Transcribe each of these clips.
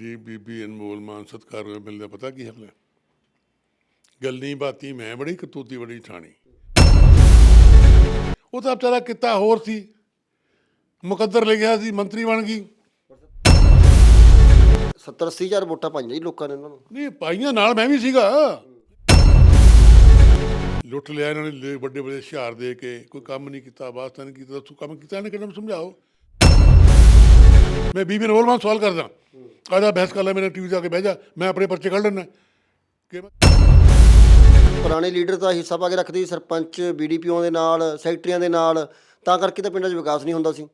ਸਾਡੀ ਬੀਬੀ ਅਨਮੋਲ ਮਾਨ ਸਤਿਕਾਰ ਹੋਇਆ ਮਿਲਦਾ ਪਤਾ ਕੀ ਹਾਲ ਹੈ? ਗੱਲੀ ਬਾਤੀ ਮੈਂ ਬੜੀ ਕਤੂਤੀ ਬੜੀ ਠਾਣੀ। ਉਹ ਤਾਂ ਵਿਚਾਰਾ ਕਿੱਤਾ ਹੋਰ ਸੀ ਮੁਕੱਦਰ ਲਿਖਿਆ ਸੀ ਮੰਤਰੀ ਬਣ ਗਈ। 70 ਅੱਸੀ ਹਜ਼ਾਰ ਵੋਟਾਂ ਪਾਈਆਂ ਜੀ ਲੋਕਾਂ ਨੇ ਇਹਨਾਂ ਨੂੰ। ਨਹੀਂ ਪਾਈਆਂ ਨਾਲ ਮੈਂ ਵੀ ਸੀਗਾ। ਲੁੱਟ ਲਿਆ ਇਹਨਾਂ ਨੇ ਵੱਡੇ ਵੱਡੇ ਹੁਸ਼ਿਆਰ ਦੇ ਕੇ ਕੋਈ ਕੰਮ ਨਹੀਂ ਕੀਤਾ ਵਾਸਤਾ ਨਹੀਂ ਕੀਤਾ ਤੂੰ ਕੰਮ ਕੀਤਾ ਇਹਨੇ ਕਿਹਨਾਂ ਸਮਝਾਓ? ਮੈਂ ਬੀਬੀ ਨਵੋਲ ਮਾਨ ਸਵਾਲ ਕਰਦਾ। ਆਦਾ ਬਹਿਸ ਕਰ ਲੈ ਮੇਰੇ ਟੀਵੀ ਜਾ ਕੇ ਬਹਿ ਜਾ। ਮੈਂ ਆਪਣੇ ਪਰਚੇ ਕੱਢ ਲੈਣਾ ਕਿ ਪੁਰਾਣੇ ਲੀਡਰ ਤਾਂ ਹਿੱਸਾ ਪਾ ਕੇ ਰੱਖਦੇ ਸੀ ਸਰਪੰਚ ਬੀਡੀਪੀਓ ਦੇ ਨਾਲ ਸੈਕਟਰੀਆਂ ਦੇ ਨਾਲ। ਤਾਂ ਕਰਕੇ ਤਾਂ ਪਿੰਡਾਂ 'ਚ ਵਿਕਾਸ ਨਹੀਂ ਹੁੰਦਾ ਸੀ।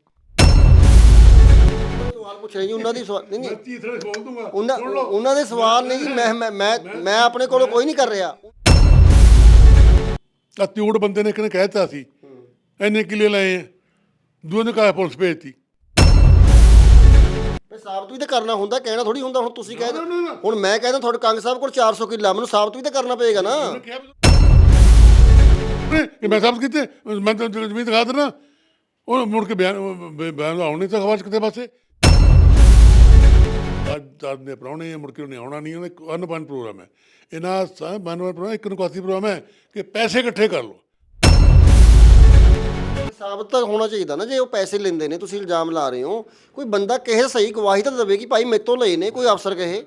ਸਵਾਲ ਪੁੱਛ ਰਹੀ ਜੀ ਉਹਨਾਂ ਦੀ ਸਵਾਲ ਨਹੀਂ ਨਹੀਂ। ਤੀਸਰੇ ਖੋਲ ਦੂੰਗਾ। ਉਹਨਾਂ ਉਹਨਾਂ ਦੇ ਸਵਾਲ ਨਹੀਂ ਮੈਂ ਮੈਂ ਮੈਂ ਆਪਣੇ ਕੋਲੋਂ ਕੋਈ ਨਹੀਂ ਕਰ ਰਿਹਾ। ਆ ਤਿਊੜ ਬੰਦੇ ਨੇ ਕਿਨੇ ਕਹਿਤਾ ਸੀ ਐਨੇ ਕਿਲੇ ਲਏ ਦੂਏ ਨੇ ਕਹਾ ਪੁਲਿਸ ਭੇਜਤੀ? ਮੈਂ ਸਾਬਤ ਵੀ ਤਾਂ ਕਰਨਾ ਹੁੰਦਾ ਕਹਿਣਾ ਥੋੜੀ ਹੁੰਦਾ ਹੁਣ ਤੁਸੀਂ ਕਹਿ ਨਾ। ਹੁਣ ਮੈਂ ਕਹਿੰਦਾ ਤੁਹਾਡੇ ਕੰਗ ਸਾਹਿਬ ਕੋਲ 400 ਕਿੱਲਾ ਮੈਨੂੰ ਸਾਬਤ ਵੀ ਤਾਂ ਕਰਨਾ ਪਏਗਾ ਨਾ। ਇਹ ਮੈਂ ਸਾਬਤ ਕੀਤੇ ਮੈਂ ਤਾਂ ਜ਼ਮੀਨ ਦਿਖਾ ਦੇਣਾ ਉਹ ਮੁੜ ਕੇ ਬਿਆਨ ਬਿਆਨ ਆਉਣੇ ਤਾਂ ਖਵਾਜ ਕਿਤੇ ਪਾਸੇ। ਅੱਜ ਅੱਜ ਦੇ ਪ੍ਰਾਹੁਣੇ ਮੁੜ ਕੇ ਉਹਨੇ ਆਉਣਾ ਨਹੀਂ ਉਹਨੇ ਅਨਬਨ ਪ੍ਰੋਗਰਾਮ ਹੈ। ਇਹਨਾਂ ਸਾ ਬਨਵਨ ਪ੍ਰੋਗਰਾਮ ਇੱਕ ਨਿਕਾਸੀ ਪ੍ਰੋਗਰਾਮ ਹੈ ਕਿ ਪੈਸੇ ਇਕੱਠੇ ਕਰ ਲਓ। ਸਾਬਤ ਤਾਂ ਹੋਣਾ ਚਾਹੀਦਾ ਨਾ, ਜੇ ਉਹ ਪੈਸੇ ਲੈਂਦੇ ਨੇ, ਤੁਸੀਂ ਇਲਜ਼ਾਮ ਲਾ ਰਹੇ ਹੋ। ਕੋਈ ਬੰਦਾ ਕਹੇ ਸਹੀ, ਗਵਾਹੀ ਤਾਂ ਦੇਵੇ ਕਿ ਭਾਈ ਮੇਤੋਂ ਲਏ ਨੇ, ਕੋਈ ਅਫਸਰ ਕਹੇ।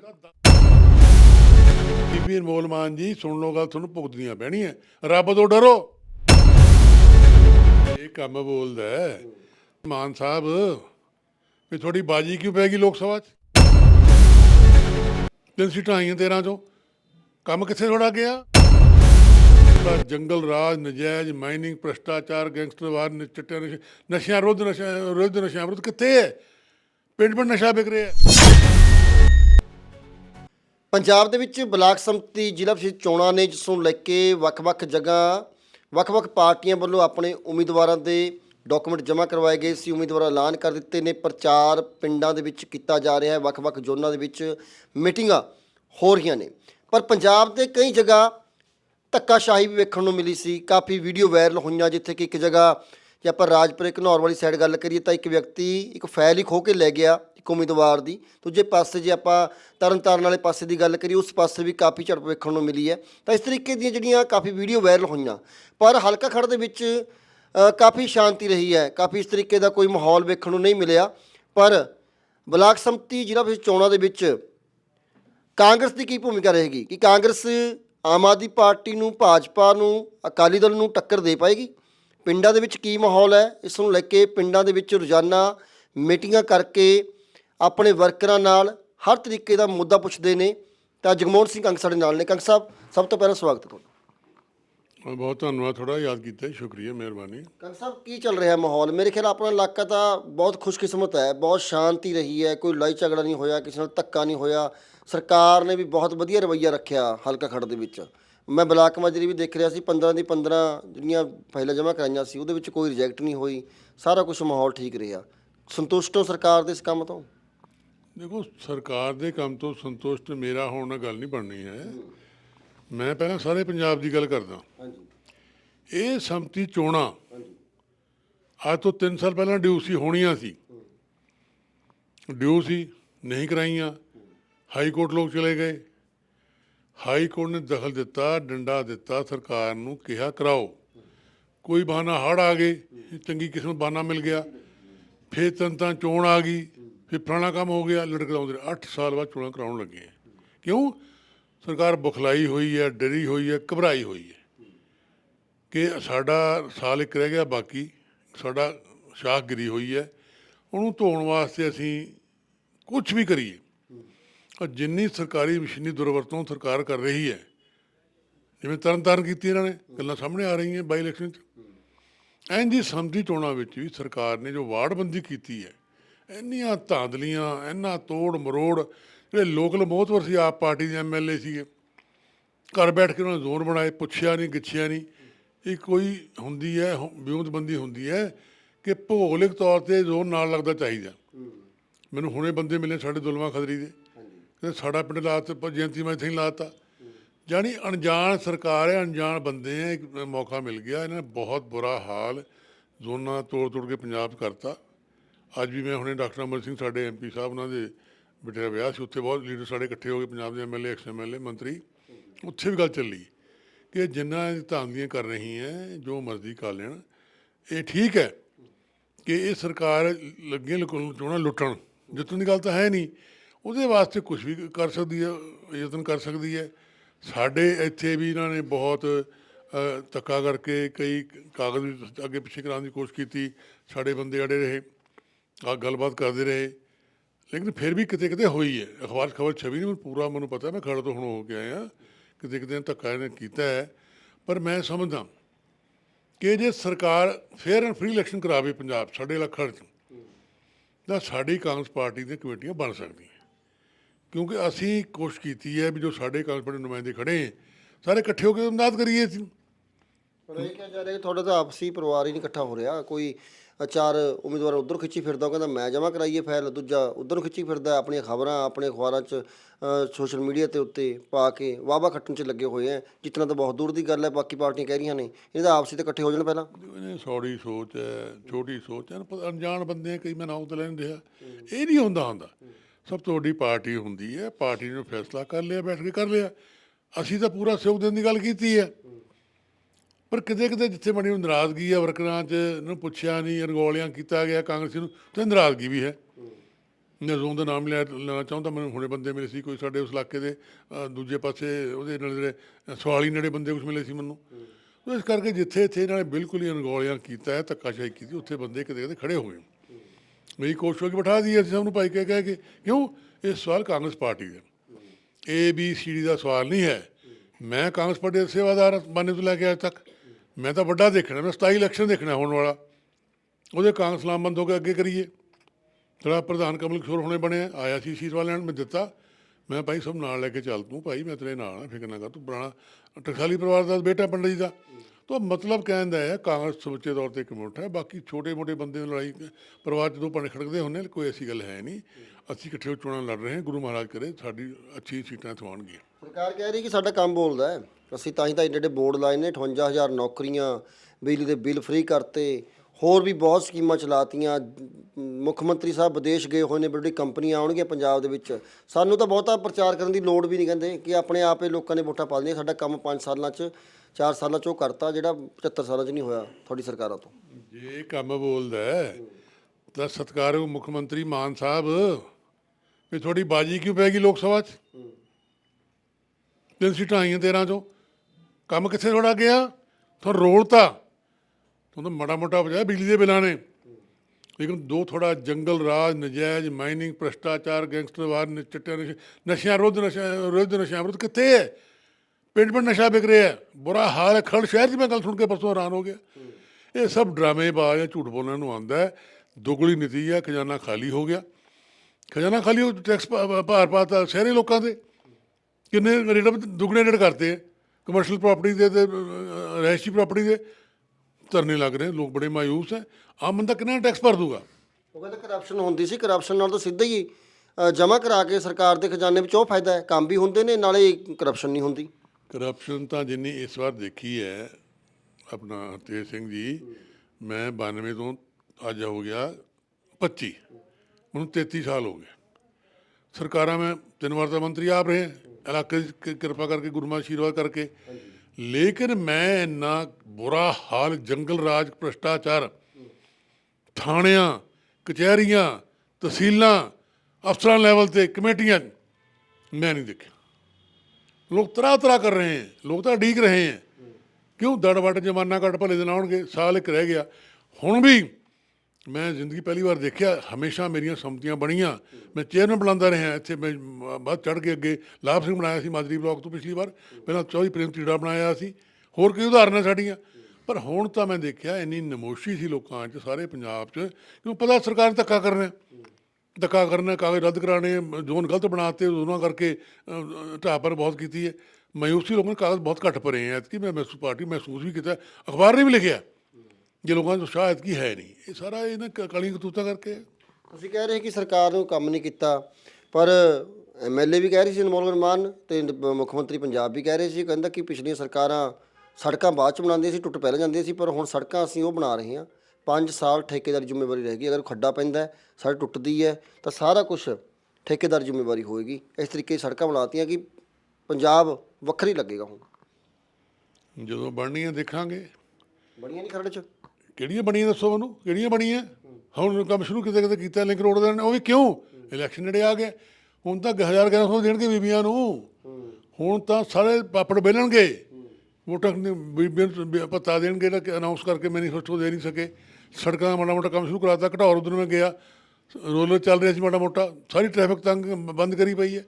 ਬੀਬੀ ਅਨਮੋਲ ਮਾਨ ਜੀ, ਸੁਣ ਲਓ ਗੱਲ, ਤੁਹਾਨੂੰ ਭੁਗਤਣੀਆਂ ਪੈਣੀਆਂ। ਰੱਬ ਤੋਂ ਡਰੋ। ਇਹ ਕੰਮ ਬੋਲਦਾ ਹੈ। ਮਾਨ ਸਾਹਿਬ, ਵੀ ਤੁਹਾਡੀ ਬਾਜੀ ਕਿਉਂ ਪੈ ਗਈ ਲੋਕ ਸਭਾ 'ਚ? ਤਿੰਨ ਸੀਟਾਂ ਆਈਆਂ 13 ਚੋਂ। ਕੰਮ ਕਿੱਥੇ ਥੋੜਾ ਗਿਆ? ਜੰਗਲ ਰਾਜ, ਨਜਾਇਜ਼ ਮਾਈਨਿੰਗ, ਭ੍ਰਸ਼ਟਾਚਾਰ ਗੈਂਗਸਟਰਵਾਦ ਚਿੱਟੇ ਨਸ਼ਿਆਂ ਰੋਧ ਨਸ਼ਾ ਰੋਧ ਨਸ਼ਿਆਂ ਵਿਰੁੱਧ ਕਿੱਥੇ ਹੈ? ਪਿੰਡ ਪਿੰਡ ਨਸ਼ਾ ਵਿਕ ਰਿਹਾ ਪੰਜਾਬ ਦੇ ਵਿੱਚ ਬਲਾਕ ਸੰਮਤੀ ਜ਼ਿਲ੍ਹਾ ਪ੍ਰੀਸ਼ਦ ਚੋਣਾਂ ਨੇ, ਜਿਸ ਨੂੰ ਲੈ ਕੇ ਵੱਖ-ਵੱਖ ਜਗ੍ਹਾ, ਵੱਖ-ਵੱਖ ਪਾਰਟੀਆਂ ਵੱਲੋਂ ਆਪਣੇ ਉਮੀਦਵਾਰਾਂ ਦੇ ਡਾਕੂਮੈਂਟ ਜਮ੍ਹਾਂ ਕਰਵਾਏ ਗਏ ਸੀ। ਉਮੀਦਵਾਰ ਐਲਾਨ ਕਰ ਦਿੱਤੇ ਨੇ। ਪ੍ਰਚਾਰ ਪਿੰਡਾਂ ਦੇ ਵਿੱਚ ਕੀਤਾ ਜਾ ਰਿਹਾ ਹੈ। ਵੱਖ-ਵੱਖ ਜ਼ੋਨਾਂ ਦੇ ਵਿੱਚ ਮੀਟਿੰਗਾਂ ਹੋ ਰਹੀਆਂ ਨੇ। ਪਰ ਪੰਜਾਬ ਦੇ ਕਈ ਜਗ੍ਹਾ ਧੱਕਾਸ਼ਾਹੀ ਵੀ ਵੇਖਣ ਨੂੰ ਮਿਲੀ ਸੀ। ਕਾਫੀ ਵੀਡੀਓ ਵਾਇਰਲ ਹੋਈਆਂ ਜਿੱਥੇ ਕਿ ਇੱਕ ਜਗ੍ਹਾ ਜੇ ਆਪਾਂ ਰਾਜਪੁਰੇ ਘਨੌਰ ਵਾਲੀ ਸਾਈਡ ਗੱਲ ਕਰੀਏ ਤਾਂ ਇੱਕ ਵਿਅਕਤੀ ਇੱਕ ਫਾਈਲ ਹੀ ਖੋ ਕੇ ਲੈ ਗਿਆ ਇੱਕ ਉਮੀਦਵਾਰ ਦੀ। ਦੂਜੇ ਪਾਸੇ ਜੇ ਆਪਾਂ ਤਰਨਤਾਰਨ ਵਾਲੇ ਪਾਸੇ ਦੀ ਗੱਲ ਕਰੀਏ, ਉਸ ਪਾਸੇ ਵੀ ਕਾਫੀ ਝੜਪ ਵੇਖਣ ਨੂੰ ਮਿਲੀ ਹੈ। ਤਾਂ ਇਸ ਤਰੀਕੇ ਦੀਆਂ ਜਿਹੜੀਆਂ ਕਾਫੀ ਵੀਡੀਓ ਵਾਇਰਲ ਹੋਈਆਂ, ਪਰ ਹਲਕਾ ਖੜ ਦੇ ਵਿੱਚ ਕਾਫੀ ਸ਼ਾਂਤੀ ਰਹੀ ਹੈ। ਕਾਫੀ ਇਸ ਤਰੀਕੇ ਦਾ ਕੋਈ ਮਾਹੌਲ ਵੇਖਣ ਨੂੰ ਨਹੀਂ ਮਿਲਿਆ। ਪਰ ਬਲਾਕ ਸੰਮਤੀ ਜ਼ਿਲ੍ਹਾ ਵਿੱਚ ਚੋਣਾਂ ਦੇ ਵਿੱਚ ਕਾਂਗਰਸ ਦੀ ਕੀ ਭੂਮਿਕਾ ਰਹੇਗੀ? ਕਿ ਕਾਂਗਰਸ ਆਮ ਆਦਮੀ ਪਾਰਟੀ ਨੂੰ ਭਾਜਪਾ ਨੂੰ ਅਕਾਲੀ ਦਲ ਨੂੰ ਟੱਕਰ ਦੇ ਪਾਏਗੀ? ਪਿੰਡਾਂ ਦੇ ਵਿੱਚ ਕੀ ਮਾਹੌਲ ਹੈ? ਇਸ ਨੂੰ ਲੈ ਕੇ ਪਿੰਡਾਂ ਦੇ ਵਿੱਚ ਰੋਜ਼ਾਨਾ ਮੀਟਿੰਗਾਂ ਕਰਕੇ ਆਪਣੇ ਵਰਕਰਾਂ ਨਾਲ ਹਰ ਤਰੀਕੇ ਦਾ ਮੁੱਦਾ ਪੁੱਛਦੇ ਨੇ। ਤਾਂ ਜਗਮੋਹਨ ਸਿੰਘ ਕੰਗ ਸਾਡੇ ਨਾਲ ਨੇ। ਕੰਗ ਸਾਹਿਬ ਸਭ ਤੋਂ ਪਹਿਲਾਂ ਸਵਾਗਤ ਤੁਹਾਡਾ। ਬਹੁਤ ਧੰਨਵਾਦ ਥੋੜਾ ਯਾਦ ਕੀਤਾ ਸ਼ੁਕਰੀਆ ਮਿਹਰਬਾਨੀ। ਕੰਗ ਸਾਹਿਬ ਕੀ ਚੱਲ ਰਿਹਾ ਮਾਹੌਲ? ਮੇਰੇ ਖਿਆਲ ਆਪਣਾ ਇਲਾਕਾ ਤਾਂ ਬਹੁਤ ਖੁਸ਼ਕਿਸਮਤ ਹੈ। ਬਹੁਤ ਸ਼ਾਂਤੀ ਰਹੀ ਹੈ। ਕੋਈ ਲੜਾਈ ਝਗੜਾ ਨਹੀਂ ਹੋਇਆ ਕਿਸੇ ਨਾਲ ਧੱਕਾ ਨਹੀਂ ਹੋਇਆ। ਸਰਕਾਰ ਨੇ ਵੀ ਬਹੁਤ ਵਧੀਆ ਰਵੱਈਆ ਰੱਖਿਆ ਹਲਕਾ ਖੜ ਦੇ ਵਿੱਚ। ਮੈਂ ਬਲਾਕ ਮਾਜਰੀ ਵੀ ਦੇਖ ਰਿਹਾ ਸੀ 15 ਦੀ 15 ਜਿਹੜੀਆਂ ਫਾਈਲਾਂ ਜਮ੍ਹਾਂ ਕਰਾਈਆਂ ਸੀ ਉਹਦੇ ਵਿੱਚ ਕੋਈ ਰਿਜੈਕਟ ਨਹੀਂ ਹੋਈ ਸਾਰਾ ਕੁਝ ਮਾਹੌਲ ਠੀਕ ਰਿਹਾ। ਸੰਤੁਸ਼ਟ ਹੋ ਸਰਕਾਰ ਦੇ ਇਸ ਕੰਮ ਤੋਂ? ਦੇਖੋ ਸਰਕਾਰ ਦੇ ਕੰਮ ਤੋਂ ਸੰਤੁਸ਼ਟ ਮੇਰਾ ਹੋਣ ਨਾਲ ਗੱਲ ਨਹੀਂ ਬਣਨੀ ਹੈ। ਮੈਂ ਪਹਿਲਾਂ ਸਾਰੇ ਪੰਜਾਬ ਦੀ ਗੱਲ ਕਰਦਾ। ਹਾਂਜੀ। ਇਹ ਸੰਮਤੀ ਚੋਣਾਂ ਹਾਂਜੀ। ਅੱਜ ਤੋਂ 3 ਸਾਲ ਪਹਿਲਾਂ ਡਿਊ ਸੀ ਹੋਣੀਆਂ ਸੀ। ਡਿਊ ਸੀ ਨਹੀਂ ਕਰਾਈਆਂ। ਹਾਈ ਕੋਰਟ ਲੋਕ ਚਲੇ ਗਏ। ਹਾਈ ਕੋਰਟ ਨੇ ਦਖਲ ਦਿੱਤਾ, ਡੰਡਾ ਦਿੱਤਾ, ਸਰਕਾਰ ਨੂੰ ਕਿਹਾ ਕਰਾਓ। ਕੋਈ ਬਹਾਨਾ ਹੜ ਆ ਗਏ, ਚੰਗੀ ਕਿਸਮ ਬਹਾਨਾ ਮਿਲ ਗਿਆ। ਫਿਰ ਤੰਤਾਂ ਚੋਣ ਆ ਗਈ, ਫਿਰ ਪੁਰਾਣਾ ਕੰਮ ਹੋ ਗਿਆ ਲੜਕਦਾਉਂਦੇ 8 ਸਾਲ ਬਾਅਦ ਚੋਣਾਂ ਕਰਾਉਣ ਲੱਗੇ ਕਿਉਂ? ਸਰਕਾਰ ਬੁਖਲਾਈ ਹੋਈ ਹੈ, ਡਰੀ ਹੋਈ ਹੈ, ਘਬਰਾਈ ਹੋਈ ਹੈ। ਕਿ ਸਾਡਾ ਸਾਲ ਇੱਕ ਰਹਿ ਗਿਆ, ਬਾਕੀ ਸਾਡਾ ਸ਼ਾਖ ਗਿਰੀ ਹੋਈ ਹੈ। ਉਹਨੂੰ ਧੋਣ ਵਾਸਤੇ ਅਸੀਂ ਕੁਝ ਵੀ ਕਰੀਏ। ਔਰ ਜਿੰਨੀ ਸਰਕਾਰੀ ਮਸ਼ੀਨੀ ਦੁਰਵਰਤੋਂ ਸਰਕਾਰ ਕਰ ਰਹੀ ਹੈ ਜਿਵੇਂ ਤਰਨ ਤਾਰਨ ਕੀਤੀ ਇਹਨਾਂ ਨੇ ਗੱਲਾਂ ਸਾਹਮਣੇ ਆ ਰਹੀਆਂ ਬਾਈ ਇਲੈਕਸ਼ਨ 'ਚ। ਐਂ ਦੀ ਸੰਮਤੀ ਚੋਣਾਂ ਵਿੱਚ ਵੀ ਸਰਕਾਰ ਨੇ ਜੋ ਵਾਰਡਬੰਦੀ ਕੀਤੀ ਹੈ ਇੰਨੀਆਂ ਧਾਂਦਲੀਆਂ ਇੰਨਾ ਤੋੜ ਮਰੋੜ ਜਿਹੜੇ ਲੋਕਲ ਮੋਹਤਵਰ ਸੀ ਆਪ ਪਾਰਟੀ ਦੇ ਐਮਐਲਏ ਸੀਗੇ ਘਰ ਬੈਠ ਕੇ ਉਹਨਾਂ ਨੇ ਜ਼ੋਰ ਬਣਾਏ ਪੁੱਛਿਆ ਨਹੀਂ ਗਿੱਛਿਆ ਨਹੀਂ। ਇਹ ਕੋਈ ਹੁੰਦੀ ਹੈ ਵਿਉਂਤਬੰਦੀ ਹੁੰਦੀ ਹੈ ਕਿ ਭੂਗੋਲਿਕ ਤੌਰ ਤੇ ਜ਼ੋਰ ਨਾਲ ਲੱਗਦਾ ਚਾਹੀਦਾ। ਮੈਨੂੰ ਹੁਣੇ ਬੰਦੇ ਮਿਲੇ ਸਾਡੇ ਦੁਲਵਾ ਖਦਰੀ ਦੇ। ਕਹਿੰਦੇ ਸਾਡਾ ਪਿੰਡ ਲਾਤ ਜਯੰਤੀ ਮੈਂ ਇੱਥੇ ਹੀ ਲਾਤਾ। ਜਾਣੀ ਅਣਜਾਣ ਸਰਕਾਰ ਹੈ, ਅਣਜਾਣ ਬੰਦੇ ਹੈ, ਇੱਕ ਮੌਕਾ ਮਿਲ ਗਿਆ, ਇਹਨਾਂ ਨੇ ਬਹੁਤ ਬੁਰਾ ਹਾਲ ਜ਼ੋਨਾਂ ਤੋੜ ਤੋੜ ਕੇ ਪੰਜਾਬ 'ਚ ਕਰਤਾ। ਅੱਜ ਵੀ ਮੈਂ ਹੁਣੇ ਡਾਕਟਰ ਅਮਰ ਸਿੰਘ, ਸਾਡੇ ਐਮਪੀ ਸਾਹਿਬ ਉਹਨਾਂ ਦੇ ਬੇਟੇ ਵਿਆਹ ਸੀ, ਉੱਥੇ ਬਹੁਤ ਲੀਡਰ ਸਾਡੇ ਇਕੱਠੇ ਹੋ ਗਏ, ਪੰਜਾਬ ਦੇ ਐਮਐਲਏ ਐਕਸ ਐਮਐਲਏ ਮੰਤਰੀ। ਉੱਥੇ ਵੀ ਗੱਲ ਚੱਲੀ ਕਿ ਜਿੰਨਾ ਇਹ ਧਾਂਦੀਆਂ ਕਰ ਰਹੀ ਹੈ, ਜੋ ਮਰਜ਼ੀ ਕਰ ਲੈਣ, ਇਹ ਠੀਕ ਹੈ ਕਿ ਇਹ ਸਰਕਾਰ ਲੱਗੇ ਚੋਣਾਂ ਲੁੱਟਣ, ਜਿੱਤਣ ਦੀ ਗੱਲ ਤਾਂ ਹੈ ਨਹੀਂ। ਉਹਦੇ ਵਾਸਤੇ ਕੁਝ ਵੀ ਕਰ ਸਕਦੀ ਹੈ ਯਤਨ ਕਰ ਸਕਦੀ ਹੈ। ਸਾਡੇ ਇੱਥੇ ਵੀ ਇਹਨਾਂ ਨੇ ਬਹੁਤ ਅ, ਧੱਕਾ ਕਰਕੇ ਕਈ ਕਾਗਜ਼ ਅੱਗੇ ਪਿੱਛੇ ਕਰਾਉਣ ਦੀ ਕੋਸ਼ਿਸ਼ ਕੀਤੀ। ਸਾਡੇ ਬੰਦੇ ਅੜੇ ਰਹੇ ਆ ਗੱਲਬਾਤ ਕਰਦੇ ਰਹੇ। ਲੇਕਿਨ ਫਿਰ ਵੀ ਕਿਤੇ ਕਿਤੇ ਹੋਈ ਹੈ। ਅਖਬਾਰ ਖਬਰ ਛਵੀ ਨਹੀਂ ਮੈਨੂੰ ਪੂਰਾ ਮੈਨੂੰ ਪਤਾ ਮੈਂ ਖੜ ਤੋਂ ਹੁਣ ਹੋ ਕੇ ਆਇਆ। ਕਿਤੇ ਕਿਤੇ ਧੱਕਾ ਇਹਨੇ ਕੀਤਾ ਹੈ। ਪਰ ਮੈਂ ਸਮਝਦਾ ਕਿ ਜੇ ਸਰਕਾਰ ਫੇਅਰ ਐਂਡ ਫ੍ਰੀ ਇਲੈਕਸ਼ਨ ਕਰਾਵੇ ਪੰਜਾਬ ਸਾਡੇ ਲੱਖਾਂ 'ਚ ਤਾਂ ਸਾਡੀ ਕਾਂਗਰਸ ਪਾਰਟੀ ਦੀਆਂ ਕਮੇਟੀਆਂ ਬਣ ਸਕਦੀਆਂ। ਕਿਉਂਕਿ ਅਸੀਂ ਕੋਸ਼ਿਸ਼ ਕੀਤੀ ਹੈ ਵੀ ਜੋ ਸਾਡੇ ਦੇ ਨੁਮਾਇੰਦੇ ਖੜੇ ਸਾਰੇ ਇਕੱਠੇ ਹੋ ਕੇ ਇਮਦਾਦ ਕਰੀਏ ਅਸੀਂ। ਪਰ ਇਹ ਕਿਹਾ ਜਾ ਰਿਹਾ ਕਿ ਤੁਹਾਡਾ ਤਾਂ ਆਪਸੀ ਪਰਿਵਾਰ ਹੀ ਨਹੀਂ ਇਕੱਠਾ ਹੋ ਰਿਹਾ। ਕੋਈ ਚਾਰ ਉਮੀਦਵਾਰ ਉਧਰ ਖਿੱਚੀ ਫਿਰਦਾ ਉਹ ਕਹਿੰਦਾ ਮੈਂ ਜਮ੍ਹਾਂ ਕਰਾਈਏ ਫਾਈਲ। ਦੂਜਾ ਉਧਰ ਖਿੱਚੀ ਫਿਰਦਾ ਆਪਣੀਆਂ ਖਬਰਾਂ ਆਪਣੇ ਅਖਬਾਰਾਂ 'ਚ ਸੋਸ਼ਲ ਮੀਡੀਆ ਤੇ ਉੱਤੇ ਪਾ ਕੇ ਵਾਵਾ ਖੱਟਣ 'ਚ ਲੱਗੇ ਹੋਏ ਆ ਜਿੱਤਣਾ ਤਾਂ ਬਹੁਤ ਦੂਰ ਦੀ ਗੱਲ ਹੈ ਬਾਕੀ ਪਾਰਟੀਆਂ ਕਹਿ ਰਹੀਆਂ ਨੇ। ਇਹਦਾ ਆਪਸੀ ਤੇ ਇਕੱਠੇ ਹੋ ਜਾਣ ਪਹਿਲਾਂ। ਇਹਨੇ ਸੌੜੀ ਸੋਚ ਹੈ ਛੋਟੀ ਸੋਚ ਹੈ। ਅਣਜਾਣ ਬੰਦੇ ਆ, ਕਈ ਮੈਂ ਨਾਮ ਤਾਂ ਲੈਣ ਰਿਹਾ। ਇਹ ਨਹੀਂ ਹੁੰਦਾ ਹੁੰਦਾ। ਸਭ ਤੋਂ ਵੱਡੀ ਪਾਰਟੀ ਹੁੰਦੀ ਹੈ ਪਾਰਟੀ ਨੇ ਫੈਸਲਾ ਕਰ ਲਿਆ ਬੈਠ ਕੇ ਕਰ ਲਿਆ। ਅਸੀਂ ਤਾਂ ਪੂਰਾ ਸਹਿਯੋਗ ਦੇਣ ਦੀ ਗੱਲ ਕੀਤੀ ਹੈ। ਪਰ ਕਿਤੇ ਕਿਤੇ ਜਿੱਥੇ ਬੜੀ ਨਾਰਾਜ਼ਗੀ ਹੈ ਵਰਕਰਾਂ 'ਚ ਨੂੰ ਪੁੱਛਿਆ ਨਹੀਂ ਅਰਗੋਲਿਆਂ ਕੀਤਾ ਗਿਆ ਕਾਂਗਰਸੀ ਨੂੰ ਤੇ ਨਾਰਾਜ਼ਗੀ ਵੀ ਹੈ। ਮੈਂ ਜ਼ੋਨ ਦਾ ਨਾਮ ਲੈ ਲੈਣਾ ਚਾਹੁੰਦਾ ਮੈਨੂੰ ਹੁਣੇ ਬੰਦੇ ਮਿਲੇ ਸੀ ਕੋਈ ਸਾਡੇ ਉਸ ਇਲਾਕੇ ਦੇ ਦੂਜੇ ਪਾਸੇ ਉਹਦੇ ਨਾਲ ਜਿਹੜੇ ਅ, ਸਵਾਲੀ ਨੇੜੇ ਬੰਦੇ ਕੁਝ ਮਿਲੇ ਸੀ ਮੈਨੂੰ। ਇਸ ਕਰਕੇ ਜਿੱਥੇ ਇੱਥੇ ਇਹਨਾਂ ਨੇ ਬਿਲਕੁਲ ਹੀ ਅਣਗੌਲਿਆਂ ਕੀਤਾ ਹੈ ਧੱਕਾਸ਼ਾਹੀ ਕੀਤੀ ਉੱਥੇ ਬੰਦੇ ਕਿਤੇ ਕਿਤੇ ਖੜੇ ਹੋ ਮੇਰੀ ਕੋਸ਼ਿਸ਼ ਹੋ ਕੇ ਬਿਠਾ ਦਈਏ, ਅਸੀਂ ਸਭ ਨੂੰ ਭਾਈ ਕਹਿ ਕਹਿ ਕੇ। ਕਿਉਂ? ਇਹ ਸਵਾਲ ਕਾਂਗਰਸ ਪਾਰਟੀ ਦਾ ਏ ਬੀ ਸੀ ਡੀ ਦਾ ਸਵਾਲ ਨਹੀਂ ਹੈ। ਮੈਂ ਕਾਂਗਰਸ ਪਾਰਟੀ ਦਾ ਸੇਵਾਦਾਰ ਬਾਨੇ ਤੋਂ ਲੈ ਕੇ ਅੱਜ ਤੱਕ। ਮੈਂ ਤਾਂ ਵੱਡਾ ਦੇਖਣਾ, ਮੈਂ 27 ਇਲੈਕਸ਼ਨ ਦੇਖਣਾ ਹੋਣ ਵਾਲਾ। ਉਹਦੇ ਕਾਂਗਰਸ ਲਾਮਬੰਦ ਹੋ ਕੇ ਅੱਗੇ ਕਰੀਏ। ਜਿਹੜਾ ਪ੍ਰਧਾਨ ਕਮਲ ਕਿਸ਼ੋਰ ਹੁਣੇ ਬਣਿਆ, ਆਇਆ ਸੀ, ਸੀਟ ਵਾਲਿਆਂ ਨੇ ਮੈਂ ਦਿੱਤਾ। ਮੈਂ ਭਾਈ ਸਭ ਨਾਲ ਲੈ ਕੇ ਚੱਲ ਤੂੰ, ਭਾਈ ਮੈਂ ਤੇਰੇ ਨਾਲ ਆ, ਫਿਕਰ ਨਾ ਕਰ, ਤੂੰ ਪੁਰਾਣਾ, ਟਕਸਾਲੀ ਪਰਿਵਾਰ ਦਾ ਬੇਟਾ ਪੰਡਤ ਜੀ ਦਾ। ਤਾਂ ਮਤਲਬ ਕਹਿੰਦਾ ਹੈ, ਕਾਂਗਰਸ ਸਮੁੱਚੇ ਤੌਰ ਤੇ ਇੱਕ ਮੁੱਠ ਹੈ, ਬਾਕੀ ਛੋਟੇ ਮੋਟੇ ਬੰਦੇ ਦੀ ਲੜਾਈ, ਪਰਿਵਾਰ ਜਦੋਂ ਦੋ ਪਾਣੇ ਖੜਕਦੇ ਹੁੰਦੇ ਕੋਈ ਐਸੀ ਗੱਲ ਹੈ ਨਹੀਂ। ਅਸੀਂ ਇਕੱਠੇ ਹੋ ਚੋਣਾਂ ਲੜ ਰਹੇ ਹਾਂ, ਗੁਰੂ ਮਹਾਰਾਜ ਕਰੇ, ਸਾਡੀ ਅੱਛੀ ਸੀਟਾਂ ਥਵਾਉਣਗੀਆਂ ਸਰਕਾਰ ਕਹਿ ਰਹੀ ਕਿ ਸਾਡਾ ਕੰਮ ਬੋਲਦਾ ਹੈ। ਅਸੀਂ ਤਾਂ ਹੀ ਤਾਂ ਏਡੇ ਏਡੇ ਬੋਰਡ ਲਾਏ ਨੇ 58000 ਨੌਕਰੀਆਂ, ਬਿਜਲੀ ਦੇ ਬਿੱਲ ਫ੍ਰੀ ਕਰਤੇ, ਹੋਰ ਵੀ ਬਹੁਤ ਸਕੀਮਾਂ ਚਲਾਤੀਆਂ। ਮੁੱਖ ਮੰਤਰੀ ਸਾਹਿਬ ਵਿਦੇਸ਼ ਗਏ ਹੋਏ ਨੇ, ਬੜੀ ਕੰਪਨੀਆਂ ਆਉਣਗੀਆਂ ਪੰਜਾਬ ਦੇ ਵਿੱਚ। ਸਾਨੂੰ ਤਾਂ ਬਹੁਤਾ ਪ੍ਰਚਾਰ ਕਰਨ ਦੀ ਲੋੜ ਵੀ ਨਹੀਂ, ਕਹਿੰਦੇ ਕਿ ਆਪਣੇ ਆਪ ਹੀ ਲੋਕਾਂ ਨੇ ਵੋਟਾਂ ਪਾ ਲਈਆਂ, ਸਾਡਾ ਕੰਮ 5 ਸਾਲਾਂ 'ਚ 4 ਸਾਲਾਂ ਚੋਂ ਉਹ ਕਰਤਾ ਜਿਹੜਾ 75 ਸਾਲਾਂ 'ਚ ਨਹੀਂ ਹੋਇਆ ਤੁਹਾਡੀ ਸਰਕਾਰਾਂ ਤੋਂ। ਜੇ ਕੰਮ ਬੋਲਦਾ ਹੈ, ਤਾਂ ਸਤਿਕਾਰਯੋਗ ਮੁੱਖ ਮੰਤਰੀ ਮਾਨ ਸਾਹਿਬ ਵੀ ਤੁਹਾਡੀ ਬਾਜੀ ਕਿਉਂ ਪੈ ਗਈ ਲੋਕ ਸਭਾ 'ਚ? ਤਿੰਨ ਸੀਟਾਂ ਆਈਆਂ 13 ਚੋਂ। ਕੰਮ ਕਿੱਥੇ ਥੋੜਾ ਗਿਆ? ਤੁਹਾਨੂੰ ਰੋਲਤਾ। ਤੁਹਾਨੂੰ ਮਾੜਾ ਮੋਟਾ ਵਜਾਇਆ ਬਿਜਲੀ ਦੇ ਬਿੱਲਾਂ ਨੇ। ਲੇਕਿਨ ਦੋ ਥੋੜਾ ਜੰਗਲ ਰਾਜ ਨਜਾਇਜ਼ ਮਾਈਨਿੰਗ ਭ੍ਰਸ਼ਟਾਚਾਰ ਗੈਂਗਸਟਰਵਾਦ ਨ- ਚਿੱਟੇ ਨਸ਼ੇ ਨਸ਼ਿਆਂ ਵਿਰੁੱਧ ਨਸ਼ਾ ਵਿਰੁੱਧ ਨਸ਼ਿਆਂ ਵਿਰੁੱਧ ਕਿੱਥੇ ਹੈ? ਪਿੰਡ ਪਿੰਡ ਨਸ਼ਾ ਵਿਕ ਰਿਹਾ ਬੁਰਾ ਹਾਲ ਹੈ। ਖੜ ਸ਼ਹਿਰ 'ਚ ਮੈਂ ਗੱਲ ਸੁਣ ਕੇ ਪਰਸੋਂ ਹੈਰਾਨ ਹੋ ਗਿਆ। ਇਹ ਸਭ ਡਰਾਮੇਬਾਜ਼ ਆ ਝੂਠ ਬੋਲਣ ਨੂੰ ਆਉਂਦਾ ਹੈ। ਦੁਗਲੀ ਨੀਤੀ ਆ, ਖਜ਼ਾਨਾ ਖਾਲੀ ਹੋ ਗਿਆ। ਖਜ਼ਾਨਾ ਖਾਲੀ ਹੋ ਟੈਕਸ ਭਾਰ ਪਾਤਾ ਸ਼ਹਿਰੀ ਲੋਕਾਂ ਦੇ ਕਿੰਨੇ ਰੇਟ ਦੁੱਗਣੇ ਰੇਟ ਕਰਤੇ ਕਮਰਸ਼ੀਅਲ ਪ੍ਰਾਪਰਟੀ ਦੇ ਤੇ ਰਹਿਸ਼ੀ ਰਿਹਾਇਸ਼ੀ ਪ੍ਰਾਪਰਟੀ ਦੇ। ਧਰਨੇ ਲੱਗ ਰਹੇ ਲੋਕ ਬੜੇ ਮਾਯੂਸ ਹੈ। ਆਮ ਬੰਦਾ ਕਿੰਨਾ ਟੈਕਸ ਭਰ ਦੂਗਾ? ਉਹ ਕਹਿੰਦੇ ਕਰਪਸ਼ਨ ਹੁੰਦੀ ਸੀ। ਕਰਪਸ਼ਨ ਨਾਲ ਤਾਂ ਸਿੱਧਾ ਹੀ ਜਮ੍ਹਾਂ ਕਰਾ ਕੇ ਸਰਕਾਰ ਦੇ ਖਜ਼ਾਨੇ ਵਿੱਚ ਉਹ ਫਾਇਦਾ ਹੈ। ਕੰਮ ਵੀ ਹੁੰਦੇ ਨੇ, ਨਾਲੇ ਕਰਪਸ਼ਨ ਨਹੀਂ ਹੁੰਦੀ। ਕਰਪਸ਼ਨ ਤਾਂ ਜਿੰਨੀ ਇਸ ਵਾਰ ਦੇਖੀ ਹੈ, ਆਪਣਾ ਹਰਤੇਜ ਸਿੰਘ ਜੀ, ਮੈਂ 92 ਤੋਂ ਅੱਜ ਹੋ ਗਿਆ 25 ਮੈਨੂੰ 33 ਸਾਲ ਹੋ ਗਏ। ਸਰਕਾਰਾਂ ਮੈਂ ਤਿੰਨ ਵਾਰ ਦਾ ਮੰਤਰੀ ਆਪ ਰਹੇ ਇਲਾਕੇ 'ਚ ਕਿ- ਕਿਰਪਾ ਕਰਕੇ ਗੁਰਮਾ ਆਸ਼ੀਰਵਾਦ ਕਰਕੇ। ਲੇਕਿਨ ਮੈਂ ਇੰਨਾ ਬੁਰਾ ਹਾਲ, ਜੰਗਲ ਰਾਜ ਭ੍ਰਿਸ਼ਟਾਚਾਰ, ਥਾਣਿਆਂ, ਕਚਹਿਰੀਆਂ, ਤਹਿਸੀਲਾਂ, ਅਫਸਰਾਂ ਲੈਵਲ ਤੇ ਕਮੇਟੀਆਂ ਮੈਂ ਨਹੀਂ ਦੇਖਿਆ। ਲੋਕ ਤਰਾ ਤਰਾ ਕਰ ਰਹੇ ਹੈ, ਲੋਕ ਤਾਂ ਡੀਕ ਰਹੇ ਹੈ। ਕਿਉਂ ਦੜ ਵੱਟ ਜਮਾਨਾ ਕੱਟ ਭਲੇ ਦਿਨ ਆਉਣਗੇ, ਸਾਲ ਇੱਕ ਰਹਿ ਗਿਆ। ਹੁਣ ਵੀ ਮੈਂ ਜ਼ਿੰਦਗੀ ਪਹਿਲੀ ਵਾਰ ਦੇਖਿਆ, ਹਮੇਸ਼ਾ ਮੇਰੀਆਂ ਸੰਮਤੀਆਂ ਬਣੀਆਂ। ਮੈਂ ਚੇਅਰਮੈਨ ਬਣਾਉਂਦਾ ਰਿਹਾ, ਇੱਥੇ ਮੈਂ ਮ- ਬਾਅਦ ਚੜ ਕੇ ਅੱਗੇ ਲਾਭ ਸਿੰਘ ਬਣਾਇਆ ਸੀ ਮਾਜਰੀ ਬਲਾਕ ਤੋਂ ਪਿਛਲੀ ਵਾਰ। ਪਹਿਲਾਂ ਚੌਧਰੀ ਪ੍ਰੇਮ ਤੀੜਾ ਬਣਾਇਆ ਸੀ, ਹੋਰ ਕਈ ਉਦਾਹਰਨਾਂ ਸਾਡੀਆਂ। ਪਰ ਹੁਣ ਤਾਂ ਮੈਂ ਦੇਖਿਆ, ਇੰਨੀ ਨਮੋਸ਼ੀ ਸੀ ਲੋਕਾਂ 'ਚ, ਸਾਰੇ ਪੰਜਾਬ 'ਚ, ਕਿਉਂ ਪਤਾ ਸਰਕਾਰ ਧੱਕਾ ਕਰ ਰਿਹਾ ਧੱਕਾ ਕਰਨਾ, ਕਾਗਜ਼ ਰੱਦ ਕਰਾਣੇ ਜ਼ੋਨ ਗਲਤ ਬਣਾਤੇ ਉਹਨਾਂ ਕਰਕੇ ਢਾਪਰ ਬਹੁਤ ਕੀਤੀ ਹੈ। ਮਾਯੂਸੀ ਲੋਕਾਂ ਨੇ ਕਾਗਜ਼ ਬਹੁਤ ਘੱਟ ਭਰੇ ਹੈ। ਐਤਕੀ ਮੈਂ ਮਹਿਸੂਸ, ਪਾਰਟੀ ਮਹਿਸੂਸ ਵੀ ਕੀਤਾ। ਅਖਬਾਰ ਨੇ ਵੀ ਲਿਖਿਆ ਜੇ ਲੋਕਾਂ ਨੂੰ ਸ਼ਾਇਦ ਕੀ ਹੈ ਨਹੀਂ। ਇਹ ਸਾਰਾ ਇਹਨਾਂ ਕਾਲੀਆਂ ਕਤੂਤਾਂ ਕਰਕੇ ਅਸੀਂ ਕਹਿ ਰਹੇ ਕਿ ਸਰਕਾਰ ਨੂੰ ਕੰਮ ਨਹੀਂ ਕੀਤਾ, ਪਰ ਐਮਐਲਏ ਵੀ ਕਹਿ ਰਹੀ ਸੀ, ਅਨਮੋਲ ਗਰ ਮਾਨ ਤੇ ਮੁੱਖ ਮੰਤਰੀ ਪੰਜਾਬ ਵੀ ਕਹਿ ਰਹੇ ਸੀ ਕਹਿੰਦਾ ਕਿ ਪਿਛਲੀਆਂ ਸਰਕਾਰਾਂ ਸੜਕਾਂ ਬਾਅਦ ਚ ਬਣਾਉਂਦੀਆਂ ਸੀ, ਟੁੱਟ ਪਹਿਲਾਂ ਜਾਂਦੀਆਂ ਸੀ, ਪਰ ਹੁਣ ਸੜਕਾਂ ਅਸੀਂ ਉਹ ਬਣਾ ਰਹੇ ਹਾਂ। 5 ਸਾਲ ਠੇਕੇਦਾਰੀ ਜ਼ਿੰਮੇਵਾਰੀ ਰਹਿ ਗਈ। ਅਗਰ ਖੱਡਾ ਪੈਂਦਾ ਸੜਕ ਟੁੱਟਦੀ ਹੈ ਤਾਂ ਸਾਰਾ ਕੁਝ ਠੇਕੇਦਾਰ ਜ਼ਿੰਮੇਵਾਰੀ ਹੋਏਗੀ। ਇਸ ਤਰੀਕੇ ਸੜਕਾਂ ਬਣਾਤੀਆਂ ਕਿ ਪੰਜਾਬ ਵੱਖਰੀ ਲੱਗੇਗਾ ਹੁਣ। ਜਦੋਂ ਬਣਨੀਆਂ ਦੇਖਾਂਗੇ। ਬਣੀਆਂ ਨਹੀਂ ਖਰੜ ਚ? ਕਿਹੜੀਆਂ ਬਣੀਆਂ ਦੱਸੋ ਮੈਨੂੰ? ਕਿਹੜੀਆਂ ਬਣੀਆਂ? ਹੁਣ ਕੰਮ ਸ਼ੁਰੂ ਕਿਤੇ ਕਿਤੇ ਕੀਤਾ ਲਿੰਕ ਰੋਡ ਦਾ ਉਹ ਵੀ ਕਿਉਂ? ਇਲੈਕਸ਼ਨ ਨੇੜੇ ਆ ਗਿਆ ਹੁਣ ਤਾਂ 1000 1100 ਦੇਣਗੇ ਬੀਬੀਆਂ ਨੂੰ। ਹੁਣ ਤਾਂ ਸਾਰੇ ਪਾਪੜ ਬੇਲਣਗੇ ਵੋਟਾਂ ਨੂੰ ਬੀਬੀਆਂ ਨੂੰ ਵੀ ਪਤਾ ਦੇਣਗੇ ਤਾਂ ਅਨਾਉਂਸ ਕਰਕੇ ਮੈਨੀਫੈਸਟੋ ਦੇ ਨਹੀਂ ਸਕੇ। ਸੜਕਾਂ ਦਾ ਮਾੜਾ ਮੋਟਾ ਕੰਮ ਸ਼ੁਰੂ ਕਰਾਤਾ, ਘਟੌਰ ਉਧਰ ਮੈਂ ਗਿਆ। ਰੋਲਰ ਚੱਲ ਰਿਹਾ ਸੀ ਮਾੜਾ ਮੋਟਾ, ਸਾਰੀ ਟ੍ਰੈਫਿਕ ਤੰਗ ਬੰਦ ਕਰੀ ਪਈ ਹੈ।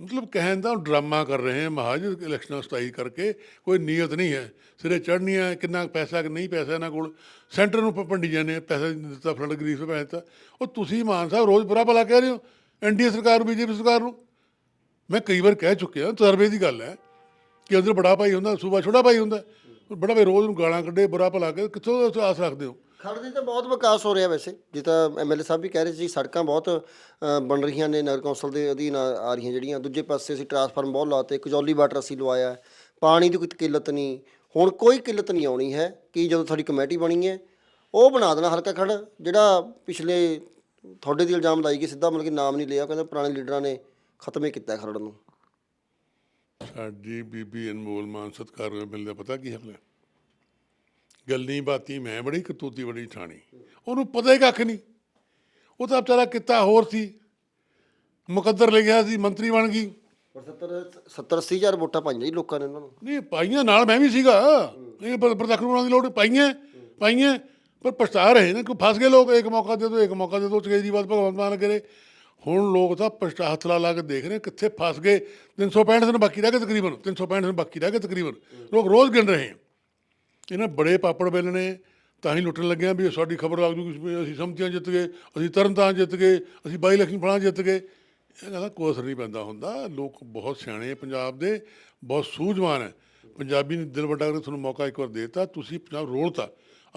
ਮਤਲਬ ਕਹਿਣ ਦਾ ਡਰਾਮਾ ਕਰ ਰਹੇ ਹੈ ਮਹਾਜ ਇਲੈਕਸ਼ਨਾਂ ਸਤਾਈ ਕਰਕੇ ਕੋਈ ਨੀਅਤ ਨਹੀਂ ਹੈ। ਸਿਰੇ ਚੜ੍ਹਨੀ ਹੈ ਕਿੰਨਾ ਪੈਸਾ, ਕਿ ਨਹੀਂ ਪੈਸਾ ਇਹਨਾਂ ਕੋਲ। ਸੈਂਟਰ ਨੂੰ ਪ- ਭੰਡੀ ਜਾਂਦੇ ਪੈਸਾ ਦਿੱਤਾ, ਫਲੱਡ ਗਰੀਬ ਪੈਸਾ ਦਿੱਤਾ। ਉਹ ਤੁਸੀਂ ਮਾਨ ਸਾਹਿਬ ਰੋਜ਼ ਬੁਰਾ ਭਲਾ ਕਹਿ ਰਹੇ ਹੋ ਐਨਡੀਏ ਸਰਕਾਰ ਨੂੰ ਬੀਜੇਪੀ ਸਰਕਾਰ ਨੂੰ? ਮੈਂ ਕਈ ਵਾਰ ਕਹਿ ਚੁੱਕਿਆ ਤਜਰਬੇ ਦੀ ਗੱਲ ਹੈ। ਕਿ ਅੰਦਰ ਬੜਾ ਭਾਈ ਹੁੰਦਾ, ਸੂਬਾ ਛੋਟਾ ਭਾਈ ਹੁੰਦਾ। ਬੜਾ ਭਾਈ ਰੋਜ਼ ਨੂੰ ਗਾਲਾਂ ਕੱਢੇ, ਬੁਰਾ ਭਲਾ ਕੇ ਕਿੱਥੋਂ ਆਸ ਰੱਖਦੇ ਹੋ? ਖਰੜ ਦੀ ਤਾਂ ਬਹੁਤ ਵਿਕਾਸ ਹੋ ਰਿਹਾ ਵੈਸੇ। ਜੇ ਤਾਂ ਐਮਐਲਏ ਸਾਹਿਬ ਵੀ ਕਹਿ ਰਹੇ ਸੀ, ਸੜਕਾਂ ਬਹੁਤ ਬਣ ਰਹੀਆਂ ਨੇ, ਨਗਰ ਕੌਂਸਲ ਦੇ ਅਧੀਨ ਆ ਰਹੀਆਂ ਜਿਹੜੀਆਂ। ਦੂਜੇ ਪਾਸੇ ਅਸੀਂ ਟਰਾਂਸਫਾਰਮ ਬਹੁਤ ਲਾਤੇ ਕਜੌਲੀ ਵਾਟਰ ਅਸੀਂ ਲਵਾਇਆ। ਪਾਣੀ ਦੀ ਕੋਈ ਕਿੱਲਤ ਨਹੀਂ। ਹੁਣ ਕੋਈ ਕਿੱਲਤ ਨਹੀਂ ਆਉਣੀ ਹੈ ਕਿ ਜਦੋਂ ਤੁਹਾਡੀ ਕਮੇਟੀ ਬਣੀ ਹੈ, ਉਹ ਬਣਾ ਦੇਣਾ ਹਲਕਾ ਖੜ ਜਿਹੜਾ ਪਿਛਲੇ ਤੁਹਾਡੇ ਦੀ ਇਲਜ਼ਾਮ ਲਾਈ ਗਈ ਸਿੱਧਾ ਮਤਲਬ ਕਿ ਨਾਮ ਨਹੀਂ ਲਿਆ, ਕਹਿੰਦਾ ਪੁਰਾਣੇ ਲੀਡਰਾਂ ਨੇ ਖਤਮ ਹੀ ਕੀਤਾ ਖਰੜ ਨੂੰ। ਸਾਡੀ ਬੀਬੀ ਅਨਮੋਲ ਮਾਨ ਸਤਕਾਰ ਨੂੰ ਮਿਲਦਾ ਪਤਾ ਕੀ ਹਮਲਾ ਗੱਲੀ ਬਾਤੀ ਮੈਂ ਬੜੀ ਕਤੂਤੀ ਬੜੀ ਠਾਣੀ। ਉਹਨੂੰ ਪਤਾ ਹੀ ਕੱਖ ਨਹੀਂ। ਉਹ ਤਾਂ ਵਿਚਾਰਾ ਕਿੱਤਾ ਹੋਰ ਸੀ। ਮੁਕੱਦਰ ਲਿਖਿਆ ਸੀ ਮੰਤਰੀ ਬਣ ਗਈ। ਪਰ 70 70 80 ਹਜ਼ਾਰ ਵੋਟਾਂ ਪਾਈਆਂ ਜੀ ਲੋਕਾਂ ਨੇ ਉਹਨਾਂ ਨੂੰ। ਨਹੀਂ ਪਾਈਆਂ ਨਾਲ ਮੈਂ ਵੀ ਸੀਗਾ। ਇਹ ਪ੍ਰਤੱਖ ਬਣਾਉਣ ਦੀ ਲੋੜ ਪਾਈਆਂ ਪਾਈਆਂ। ਪਰ ਪਛਤਾ ਰਹੇ ਨੇ ਕਿ ਫਸ ਗਏ ਲੋਕ ਇੱਕ ਮੌਕਾ ਦੇ ਦੋ ਇੱਕ ਮੌਕਾ ਦੇ ਦੋ ਕੇਜਰੀਵਾਲ ਭਗਵੰਤ ਮਾਨ ਕਰੇ। ਹੁਣ ਲੋਕ ਤਾਂ ਪਛਤਾ ਹੱਥ ਲਾ ਲਾ ਕੇ ਦੇਖ ਰਹੇ ਕਿੱਥੇ ਫਸ ਗਏ। 365 ਦਿਨ ਬਾਕੀ ਰਹਿ ਗਏ ਤਕਰੀਬਨ 365 ਦਿਨ ਬਾਕੀ ਰਹਿ ਗਏ ਤਕਰੀਬਨ। ਲੋਕ ਰੋਜ਼ ਗਿਣ ਰਹੇ ਆ। ਇਹਨਾਂ ਬੜੇ ਪਾਪੜ ਬਿੱਲ ਨੇ, ਤਾਂ ਹੀ ਲੁੱਟਣ ਲੱਗਿਆ ਵੀ ਸਾਡੀ ਖਬਰ ਲੱਗ ਜੂਗੀ ਅਸੀਂ ਸੰਮਤੀਆਂ ਜਿੱਤ ਗਏ, ਅਸੀਂ ਤਰਨਤਾਰਨ ਜਿੱਤ ਗਏ, ਅਸੀਂ ਬਾਈ ਇਲੈਕਸ਼ਨ ਫਲਾਂ ਜਿੱਤ ਗਏ। ਇਹ ਕਹਿੰਦਾ ਕੋਈ ਅਸਰ ਨਹੀਂ ਪੈਂਦਾ ਹੁੰਦਾ। ਲੋਕ ਬਹੁਤ ਸਿਆਣੇ ਆ ਪੰਜਾਬ ਦੇ, ਬਹੁਤ ਸੂਝਵਾਨ ਹੈ ਪੰਜਾਬੀ ਨੇ ਦਿਲ ਵੱਡਾ ਕਰਕੇ ਤੁਹਾਨੂੰ ਮੌਕਾ ਇੱਕ ਵਾਰ ਦੇਤਾ। ਤੁਸੀਂ ਪੰਜਾਬ ਰੋਲਤਾ।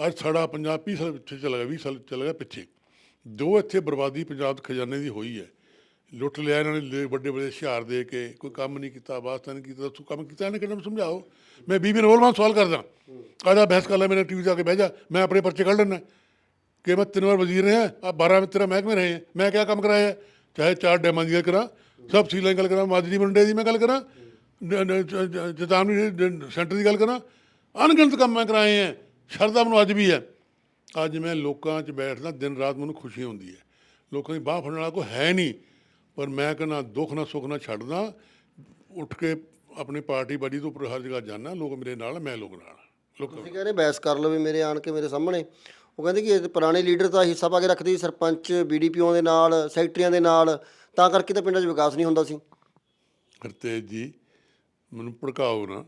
ਅੱਜ ਸਾਡਾ ਪੰਜਾਬ 20 ਸਾਲ ਪਿੱਛੇ ਚਲਾ ਗਿਆ 20 ਸਾਲ ਚਲਾ ਗਿਆ ਪਿੱਛੇ। ਜੋ ਇੱਥੇ ਬਰਬਾਦੀ ਪੰਜਾਬ ਦੇ ਖਜ਼ਾਨੇ ਦੀ ਹੋਈ ਹੈ। ਲੁੱਟ ਲਿਆ ਇਹਨਾਂ ਨੇ, ਲੈ- ਵੱਡੇ ਵੱਡੇ ਹੁਸ਼ਿਆਰ ਦੇ ਕੇ, ਕੋਈ ਕੰਮ ਨਹੀਂ ਕੀਤਾ, ਵਾਸਤਾ ਨਹੀਂ ਕੀਤਾ, ਤੂੰ ਕੰਮ ਕੀਤਾ ਇਹਨੇ ਕਿਹਨਾਂ ਨੂੰ ਸਮਝਾਓ? ਮੈਂ ਬੀਬੀ ਰੋਲਮਾਨ ਸਵਾਲ ਕਰਦਾ। ਆਦਾ ਬਹਿਸ ਕਰ ਲੈ, ਮੇਰੇ ਟੀਵੀ ਜਾ ਕੇ ਬਹਿ ਜਾ, ਮੈਂ ਆਪਣੇ ਪਰਚੇ ਕੱਢ ਲੈਣਾ ਕਿ ਮੈਂ ਤਿੰਨ ਵਾਰ ਵਜ਼ੀਰ ਰਿਹਾ, ਆ 12 ਵਿੱਚ ਤੇਰਾ ਮਹਿਕਮੇ ਰਹੇ ਆ। ਮੈਂ ਕਿਆ ਕੰਮ ਕਰਾਇਆ? ਹੈ? ਚਾਹੇ ਚਾਰ ਡੈਮਾਂ ਦੀ ਗੱਲ ਕਰਾਂ, ਸਭ ਸੀਲਾਂ ਦੀ ਗੱਲ ਕਰਾਂ, ਮਾਜਰੀ ਮੰਡੇ ਦੀ ਮੈਂ ਗੱਲ ਕਰਾਂ ਚੇਤਾਵਨੀ ਸੈਂਟਰ ਦੀ ਗੱਲ ਕਰਾਂ, ਅਣਗਿਣਤ ਕੰਮ ਮੈਂ ਕਰਾਏ ਆ ਸ਼ਰਧਾ ਮੈਨੂੰ ਅੱਜ ਵੀ ਹੈ। ਅੱਜ ਮੈਂ ਲੋਕਾਂ 'ਚ ਬੈਠਦਾ ਦਿਨ ਰਾਤ ਮੈਨੂੰ ਖੁਸ਼ੀ ਹੁੰਦੀ ਹੈ। ਲੋਕਾਂ ਦੀ ਬਾਹ ਫੜਨ ਵਾਲਾ ਕੋਈ ਹੈ ਨਹੀਂ ਪਰ ਮੈਂ ਕਹਿੰਦਾ ਦੁੱਖ ਨਾ ਸੁੱਖ ਨਾ ਛੱਡਦਾ ਉੱਠ ਕੇ ਆਪਣੀ ਪਾਰਟੀ ਬਾਜੀ ਤੋਂ ਉੱਪਰ ਹਰ ਜਗ੍ਹਾ ਜਾਣਾ ਲੋਕ ਮੇਰੇ ਨਾਲ ਮੈਂ ਲੋਕ ਨਾਲ। ਲੋਕਾਂ ਤੁਸੀਂ ਕਹਿੰਦੇ ਬਹਿਸ ਕਰ ਲਵੇ ਮੇਰੇ ਆਣ ਕੇ ਮੇਰੇ ਸਾਹਮਣੇ। ਉਹ ਕਹਿੰਦੇ ਕਿ ਇਹ ਪੁਰਾਣੇ ਲੀਡਰ ਤਾਂ ਹਿੱਸਾ ਪਾ ਕੇ ਰੱਖਦੇ ਸੀ ਸਰਪੰਚ ਬੀਡੀਪੀਓ ਦੇ ਨਾਲ ਸੈਕਟਰੀਆਂ ਦੇ ਨਾਲ ਤਾਂ ਕਰਕੇ ਤਾਂ ਪਿੰਡਾਂ 'ਚ ਵਿਕਾਸ ਨਹੀਂ ਹੁੰਦਾ ਸੀ। ਹਰਤੇਜ ਜੀ ਮੈਨੂੰ ਭੜਕਾਓ ਨਾ।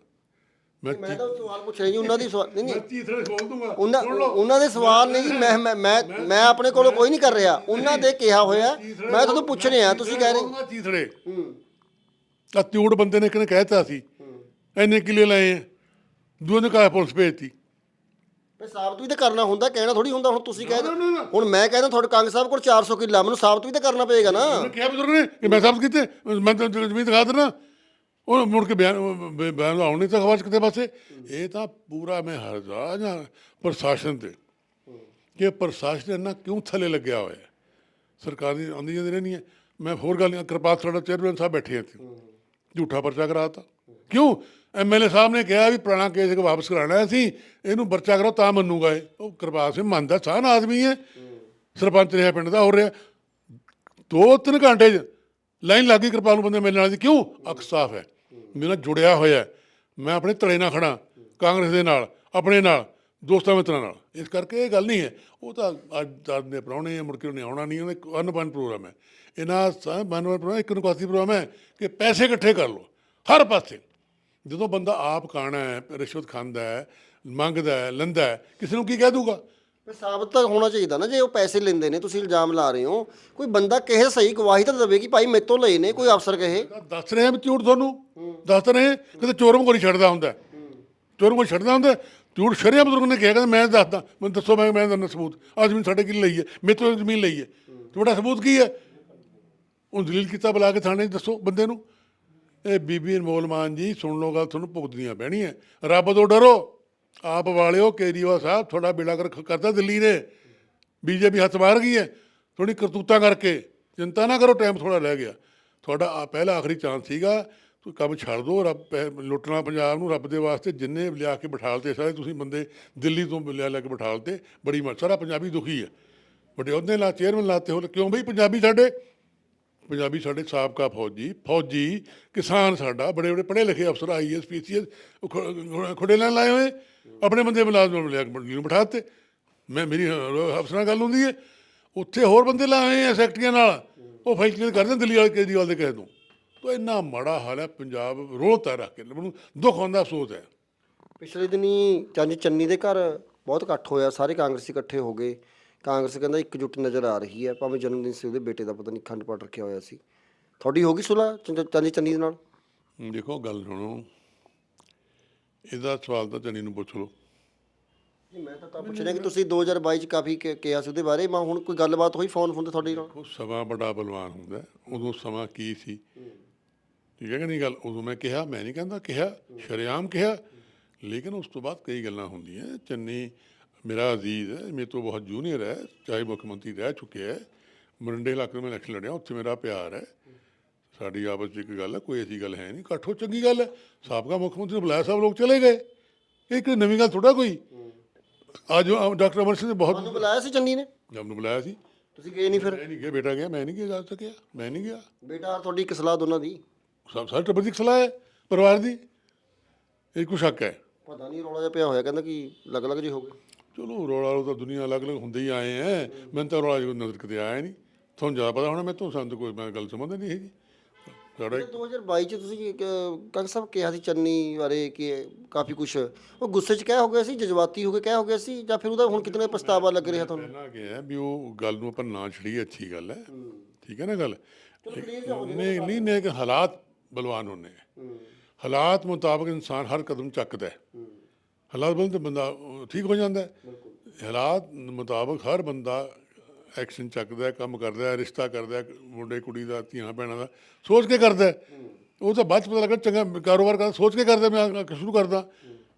ਮੈਂ ਮੈਂ ਤਾਂ ਸਵਾਲ ਪੁੱਛ ਰਹੀ ਜੀ ਉਹਨਾਂ ਦੀ ਸਵਾਲ ਨਹੀਂ ਨਹੀਂ। ਤੀਸਰੇ ਖੋਲ ਦੂੰਗਾ। ਉਹਨਾਂ ਉਹਨਾਂ ਦੇ ਸਵਾਲ ਨਹੀਂ ਜੀ ਮੈਂ ਮੈਂ ਮੈਂ ਮੈਂ ਆਪਣੇ ਕੋਲੋਂ ਕੋਈ ਨਹੀਂ ਕਰ ਰਿਹਾ। ਉਹਨਾਂ ਦੇ ਕਿਹਾ ਹੋਇਆ। ਮੈਂ ਤੁਹਾਨੂੰ ਪੁੱਛ ਰਿਹਾ ਤੁਸੀਂ ਕਹਿ ਰਹੇ ਤੀਸਰੇ ਹੂੰ। ਆ ਤਿਉੜ ਬੰਦੇ ਨੇ ਕਿਨੇ ਕਹਿਤਾ ਸੀ। ਐਨੇ ਕਿਲੇ ਲਏ ਆ। ਦੂਏ ਨੇ ਕਹਾ ਪੁਲਿਸ ਭੇਜਤੀ? ਤੇ ਸਾਬਤ ਵੀ ਤਾਂ ਕਰਨਾ ਹੁੰਦਾ ਕਹਿਣਾ ਥੋੜੀ ਹੁੰਦਾ ਹੁਣ ਤੁਸੀਂ ਕਹਿ ਨਾ, ਨਾ, ਨਾ। ਹੁਣ ਮੈਂ ਕਹਿੰਦਾ ਤੁਹਾਡੇ ਕਾਂਗ ਸਾਹਿਬ ਕੋਲ 400 ਕਿੱਲਾ ਮੈਨੂੰ ਸਾਬਤ ਵੀ ਤਾਂ ਕਰਨਾ ਪਏਗਾ ਨਾ। ਉਹਨੇ ਕਿਹਾ ਬਜ਼ੁਰਗ ਨੇ ਕਿ ਮੈਂ ਸਾਬਤ ਕੀਤੇ ਮੈਂ ਤਾਂ ਜ਼ਮੀਨ ਦਿਖਾ ਦੇਣਾ ਉਹ ਮੁੜ ਕੇ ਬਿਆਨ, ਬ- ਬਿਆਨ ਆਉਣ ਨਹੀਂ ਤਾਂ ਖਬਰ ਕਿਤੇ ਪਾਸੇ? ਇਹ ਤਾਂ ਪੂਰਾ ਮੈਂ ਹਰਜਾ ਜਾਂ ਪ੍ਰਸ਼ਾਸਨ ਤੇ ਕਿ ਪ੍ਰਸ਼ਾਸਨ ਇੰਨਾ ਕਿਉਂ ਥੱਲੇ ਲੱਗਿਆ ਹੋਇਆ ਹੈ? ਸਰਕਾਰ ਦੀ ਆਉਂਦੀ ਜਾਂਦੀ ਰਹਿੰਦੀ ਹੈ। ਮੈਂ ਹੋਰ ਗੱਲ ਕਿਰਪਾਲ ਸਾਡਾ ਚੇਅਰਮੈਨ ਸਾਹਿਬ ਬੈਠੇ ਇੱਥੇ। ਝੂਠਾ ਪਰਚਾ ਕਰਾਤਾ। ਕਿਉਂ? ਐਮਐਲਏ ਸਾਹਿਬ ਨੇ ਕਿਹਾ ਵੀ ਪੁਰਾਣਾ ਕੇਸ ਇੱਕ ਵਾਪਸ ਕਰਾਣਾ ਹੈ, ਅਸੀਂ ਇਹਨੂੰ ਪਰਚਾ ਕਰੋ ਤਾਂ ਮੰਨੂਗਾ ਇਹ। ਉਹ ਕਿਰਪਾਲ ਸਿੰਘ ਮੰਨਦਾ, ਸਾਨ ਆਦਮੀ ਹੈ। ਸਰਪੰਚ ਰਿਹਾ ਪਿੰਡ ਦਾ ਹੋ ਰਿਹਾ। ਦੋ ਤਿੰਨ ਘੰਟੇ 'ਚ ਲਾਈਨ ਲੱਗੀ ਕਿਰਪਾਲ ਨੂੰ ਬੰਦੇ ਮਿਲਣ ਵਾਲੀ ਦੀ। ਕਿਉਂ? ਅੱਖ ਸਾਫ਼ ਹੈ। ਮੇਰੇ ਨਾਲ ਜੁੜਿਆ ਹੋਇਆ ਮੈਂ ਆਪਣੇ ਧੜੇ ਨਾਲ ਖੜਾ ਕਾਂਗਰਸ ਦੇ ਨਾਲ, ਆਪਣੇ ਨਾਲ, ਦੋਸਤਾਂ ਮਿੱਤਰਾਂ ਨਾਲ। ਇਸ ਕਰਕੇ ਇਹ ਗੱਲ ਨਹੀਂ ਹੈ। ਉਹ ਤਾਂ ਅੱਜ ਦਸ ਦੇ ਪ੍ਰਾਹੁਣੇ ਆ, ਮੁੜ ਕੇ ਉਹਨੇ ਆਉਣਾ ਨਹੀਂ ਉਹਨੇ ਅਨਬਨ ਪ੍ਰੋਗਰਾਮ ਹੈ। ਇਹਨਾਂ ਸਾ ਬਨਵਨ ਪ੍ਰੋਗਰਾਮ ਇੱਕ ਨਿਕਾਸੀ ਪ੍ਰੋਗਰਾਮ ਹੈ ਕਿ ਪੈਸੇ ਇਕੱਠੇ ਕਰ ਲਓ, ਹਰ ਪਾਸੇ। ਜਦੋਂ ਬੰਦਾ ਆਪ ਕਾਣਾ ਹੈ, ਰਿਸ਼ਵਤ ਖਾਂਦਾ ਹੈ, ਮੰਗਦਾ ਹੈ, ਲੈਂਦਾ ਹੈ, ਕਿਸੇ ਨੂੰ ਕੀ ਕਹਿ ਦੂਗਾ ਤੇ ਸਾਬਤ ਤਾਂ ਹੋਣਾ ਚਾਹੀਦਾ ਨਾ, ਜੇ ਉਹ ਪੈਸੇ ਲੈਂਦੇ ਨੇ, ਤੁਸੀਂ ਇਲਜ਼ਾਮ ਲਾ ਰਹੇ ਹੋ। ਕੋਈ ਬੰਦਾ ਕਹੇ ਸਹੀ, ਗਵਾਹੀ ਤਾਂ ਦੇਵੇ ਕਿ ਭਾਈ ਮੇਰੇ ਤੋਂ ਲਏ ਨੇ, ਕੋਈ ਅਫਸਰ ਕਹੇ। ਦੱਸ ਰਹੇ ਆ ਵੀ ਝੂਠ ਤੁਹਾਨੂੰ। ਦੱਸ ਰਹੇ, ਕਿਤੇ ਚੋਰੋਂ ਕੋਈ ਛੱਡਦਾ ਹੁੰਦਾ। ਚੋਰੋਂ ਚੋਰਮ ਕੋਈ ਛੱਡਦਾ ਹੁੰਦਾ, ਝੂਠ ਸ਼ਰਿਆ ਬਜ਼ੁਰਗ ਨੇ ਕਿਹਾ, ਕਹਿੰਦਾ ਮੈਂ ਦੱਸਦਾ, ਮੈਨੂੰ ਦੱਸੋ, ਮੈਂ ਮੈਂ ਤੁਹਾਨੂੰ ਸਬੂਤ। ਆ ਜ਼ਮੀਨ ਸਾਡੇ ਕਿੱਲੇ ਲਈ ਹੈ? ਮੇਰੇ ਤੋਂ ਜ਼ਮੀਨ ਲਈ ਹੈ। ਤੁਹਾਡਾ ਸਬੂਤ ਕੀ ਹੈ? ਉਹ ਦਲੀਲ ਕੀਤਾ ਬੁਲਾ ਕੇ ਥਾਣੇ 'ਚ ਦੱਸੋ ਬੰਦੇ ਨੂੰ। ਇਹ ਬੀਬੀ ਅਨਮੋਲ ਮਾਨ ਜੀ, ਸੁਣ ਲਓ ਗੱਲ, ਤੁਹਾਨੂੰ ਭੁਗਤਣੀਆਂ ਪੈਣੀਆਂ। ਰੱਬ ਤੋਂ ਡਰੋ। ਆਪ ਵਾਲਿਓ, ਕੇਜਰੀਵਾਲ ਸਾਹਿਬ, ਤੁਹਾਡਾ ਬੇੜਾ ਕਰ ਕਰਦਾ ਦਿੱਲੀ ਨੇ। ਬੀਜੇਪੀ ਹੱਥ ਮਾਰ ਗਈ ਹੈ। ਥੋੜੀ ਕਰਤੂਤਾਂ ਕਰਕੇ, ਚਿੰਤਾ ਨਾ ਕਰੋ, ਟਾਈਮ ਥੋੜਾ ਰਹਿ ਗਿਆ। ਤੁਹਾਡਾ ਆ- ਪਹਿਲਾ ਆਖਰੀ ਚਾਂਸ ਸੀਗਾ ਤੁਸੀਂ ਕੰਮ ਛੱਡ ਦਿਓ ਰੱਬ ਪੈ- ਲੁੱਟਣਾ ਪੰਜਾਬ ਨੂੰ ਰੱਬ ਦੇ ਵਾਸਤੇ, ਜਿੰਨੇ ਲਿਆ ਕੇ ਬਿਠਾਲਤੇ ਸਾਰੇ ਤੁਸੀਂ ਬੰਦੇ ਦਿੱਲੀ ਤੋਂ ਲਿਆ ਲੈ ਕੇ ਬਿਠਾਲਤੇ ਬੜੀ ਮ ਸਾਰਾ ਪੰਜਾਬੀ ਦੁਖੀ ਹੈ। ਵੱਡੇ ਉਹਦੇ ਲਾ ਚੇਅਰਮੈਨ ਲਾਤੇ ਹੋ ਕਿਉਂ ਬਈ ਪੰਜਾਬੀ ਸਾਡੇ? ਪੰਜਾਬੀ ਸਾਡੇ ਸਾਬਕਾ ਫੌਜੀ ਫੌਜੀ ਕਿਸਾਨ ਸਾਡਾ ਬੜੇ ਬੜੇ ਪੜ੍ਹੇ ਲਿਖੇ ਅਫਸਰ ਆਈਐਸ ਪੀਸੀਐਸ ਖੁੜੇ ਲੈਣ ਲਾਏ ਹੋਏ। ਆਪਣੇ ਬੰਦੇ ਮੁਲਾਜ਼ਮ ਨੂੰ ਬਿਠਾਤੇ ਮੈਂ ਮੇਰੀ ਅਫਸਰਾਂ ਨਾਲ ਗੱਲ ਹੁੰਦੀ ਹੈ ਉੱਥੇ ਹੋਰ ਬੰਦੇ ਲਾਏ ਆ ਸੈਕਟਰੀਆਂ ਨਾਲ। ਉਹ ਫੈਕਟਰੀ ਕਰਦੇ ਦਿੱਲੀ ਵਾਲੇ ਕੇਜਰੀਵਾਲ ਦੇ ਕਹੇ ਤੋਂ। ਤੋ ਇੰਨਾ ਮਾੜਾ ਹਾਲ ਹੈ ਪੰਜਾਬ ਰੋਤਾ ਰੱਖ ਕੇ। ਮੈਨੂੰ ਦੁੱਖ ਹੁੰਦਾ ਅਫਸੋਸ ਹੈ। ਪਿਛਲੇ ਦਿਨੀ ਚੰਜ ਚੰਨੀ ਦੇ ਘਰ ਬਹੁਤ ਇਕੱਠ ਹੋਇਆ। ਸਾਰੇ ਕਾਂਗਰਸੀ ਇਕੱਠੇ ਹੋ ਗਏ। ਕਾਂਗਰਸ ਕਹਿੰਦਾ ਇਕਜੁੱਟ ਨਜ਼ਰ ਆ ਰਹੀ ਹੈ। ਭਾਵੇਂ ਜਨਮ ਦਿਨ ਸੀ ਉਹਦੇ ਬੇਟੇ ਦਾ ਪਤਾ ਨਹੀਂ ਖੰਡ ਪਾਠ ਰੱਖਿਆ ਹੋਇਆ ਸੀ। ਤੁਹਾਡੀ ਹੋ ਗਈ ਸੁਲਾ ਚੰਜ ਚੰਨੀ ਦੇ ਨਾਲ? ਦੇਖੋ ਗੱਲ ਸੁਣੋ। ਇਹਦਾ ਸਵਾਲ ਤਾਂ ਚੰਨੀ ਨੂੰ ਪੁੱਛ ਲਓ। ਮੈਂ ਤਾਂ ਤਾਂ ਪੁੱਛ ਰਿਹਾ ਕਿ ਤੁਸੀਂ 2022 ਚ ਕਾਫੀ ਕਿ- ਕਿਹਾ ਸੀ ਉਹਦੇ ਬਾਰੇ। ਮੈਂ ਹੁਣ ਕੋਈ ਗੱਲਬਾਤ ਹੋਈ ਫੋਨ ਫੋਨ ਤੇ ਤੁਹਾਡੇ ਨਾਲ? ਉਹ ਸਮਾਂ ਬੜਾ ਬਲਵਾਨ ਹੁੰਦਾ ਹੈ। ਉਦੋਂ ਸਮਾਂ ਕੀ ਸੀ? ਠੀਕ ਹੈ ਕਿ ਨਹੀਂ ਗੱਲ? ਉਦੋਂ ਮੈਂ ਕਿਹਾ ਮੈਂ ਨਹੀਂ ਕਹਿੰਦਾ ਕਿਹਾ ਸ਼ਰੇਆਮ ਕਿਹਾ। ਲੇਕਿਨ ਉਸ ਤੋਂ ਬਾਅਦ ਕਈ ਗੱਲਾਂ ਹੁੰਦੀਆਂ ਚੰਨੀ ਮੇਰਾ ਅਜ਼ੀਜ਼ ਹੈ ਮੇਰੇ ਤੋਂ ਬਹੁਤ ਜੂਨੀਅਰ ਹੈ ਚਾਹੇ ਮੁੱਖ ਮੰਤਰੀ ਰਹਿ ਚੁੱਕਿਆ ਹੈ। ਮਰਿੰਡੇ ਇਲਾਕੇ ਮੈਂ ਇਲੈਕਸ਼ਨ ਲੜਿਆ ਉੱਥੇ ਮੇਰਾ ਪਿਆਰ ਹੈ। ਸਾਡੀ ਆਪਸ ਵਿੱਚ ਇੱਕ ਗੱਲ ਹੈ ਕੋਈ ਐਸੀ ਗੱਲ ਹੈ ਨਹੀਂ ਇਕੱਠੋ ਚੰਗੀ ਗੱਲ ਹੈ। ਸਾਬਕਾ ਮੁੱਖ ਮੰਤਰੀ ਨੂੰ ਬੁਲਾਇਆ ਸਭ ਲੋਕ ਚਲੇ ਗਏ। ਇਹ ਕੋਈ ਨਵੀਂ ਗੱਲ ਥੋੜਾ ਕੋਈ। ਅੱਜ ਡਾਕਟਰ ਅਮਰ ਸਿੰਘ ਨੇ ਬਹੁਤ ਤੁਹਾਨੂੰ ਬੁਲਾਇਆ ਸੀ ਚੰਨੀ ਨੇ? ਜਦ ਨੂੰ ਬੁਲਾਇਆ ਸੀ। ਤੁਸੀਂ ਗਏ ਨਹੀਂ ਫਿਰ? ਮੈਂ ਨਹੀਂ ਗਿਆ ਬੇਟਾ ਗਿਆ ਮੈਂ ਨਹੀਂ ਗਿਆ ਜਾ ਸਕਿਆ ਮੈਂ ਨਹੀਂ ਗਿਆ। ਬੇਟਾ ਤੁਹਾਡੀ ਇੱਕ ਸਲਾਹ ਦੋਨਾਂ ਦੀ। ਸਭ ਸਾਰੇ ਟੱਬਰ ਦੀ ਇੱਕ ਸਲਾਹ ਹੈ ਪਰਿਵਾਰ ਦੀ। ਇਹ ਕੋਈ ਸ਼ੱਕ ਹੈ। ਪਤਾ ਨਹੀਂ ਰੌਲਾ ਜਿਹਾ ਪਿਆ ਹੋਇਆ ਕਹਿੰਦਾ ਕਿ ਅਲੱਗ ਅਲੱਗ ਜਿਹੇ ਹੋ ਗਏ। ਚਲੋ ਰੌਲਾ ਰੋ ਤਾਂ ਦੁਨੀਆ ਅਲੱਗ-ਅਲੱਗ ਹੁੰਦੇ ਹੀ ਆਏ ਹੈ। ਮੈਨੂੰ ਤਾਂ ਰੌਲਾ ਜਿਹਾ ਨਜ਼ਰ ਕਿਤੇ ਆਇਆ ਨਹੀਂ। ਤੁਹਾਨੂੰ ਜ਼ਿਆਦਾ ਪਤਾ ਹੋਣਾ ਮੈਂ ਤੋਂ ਸੰਤ ਕੋਈ ਮੈਂ ਗੱਲ ਸਮਝਦਾ ਨਹੀਂ ਹੈਗੀ। ਇੱਕ- 2022 ਚ ਤੁਸੀਂ ਕੰਗ ਸਾਹਿਬ ਕਿਹਾ ਸੀ ਚੰਨੀ ਬਾਰੇ ਕਿ ਕਾਫੀ ਕੁਝ ਉਹ ਗੁੱਸੇ ਚ ਕਹਿ ਹੋ ਗਿਆ ਸੀ ਜਜ਼ਬਾਤੀ ਹੋ ਕੇ ਕਹਿ ਹੋ ਗਿਆ ਸੀ ਜਾਂ ਫਿਰ ਉਹਦਾ ਹੁਣ ਕਿਤਨੇ ਪਛਤਾਵਾ ਲੱਗ ਰਿਹਾ ਤੁਹਾਨੂੰ? ਪਹਿਲਾਂ ਕਿਹਾ ਵੀ ਉਹ ਗੱਲ ਨੂੰ ਆਪਾਂ ਨਾ ਛੜੀਏ ਅੱਛੀ ਗੱਲ ਹੈ। ਠੀਕ ਹੈ ਨਾ ਗੱਲ? ਨਹੀਂ ਨਹੀਂ ਨੇ ਕਿ ਹਾਲਾਤ ਬਲਵਾਨ ਹੁੰਨੇ ਹਾਲਾਤ ਮੁਤਾਬਕ ਇਨਸਾਨ ਹਰ ਕਦਮ ਚੱਕਦਾ ਹੈ। ਹਾਲਾਤ ਬਦਲਣ ਤੇ ਬੰਦਾ ਠੀਕ ਹੋ ਜਾਂਦਾ ਹੈ। ਹਾਲਾਤ ਮੁਤਾਬਕ ਹਰ ਬੰਦਾ ਐਕਸ਼ਨ ਚੱਕਦਾ, ਕੰਮ ਕਰਦਾ, ਰਿਸ਼ਤਾ ਕਰਦਾ, ਮੁੰਡੇ, ਕੁੜੀ ਦਾ, ਧੀਆਂ, ਭੈਣਾਂ ਦਾ, ਸੋਚ ਕੇ ਕਰਦਾ। ਉਹ ਤਾਂ ਬਾਅਦ ਚ ਪਤਾ ਲੱਗਾ ਚੰਗਾ ਕਾਰੋਬਾਰ ਕਰਦਾ, ਸੋਚ ਕੇ ਕਰਦਾ, ਮੈਂ ਸ਼ੁਰੂ ਕਰਦਾ।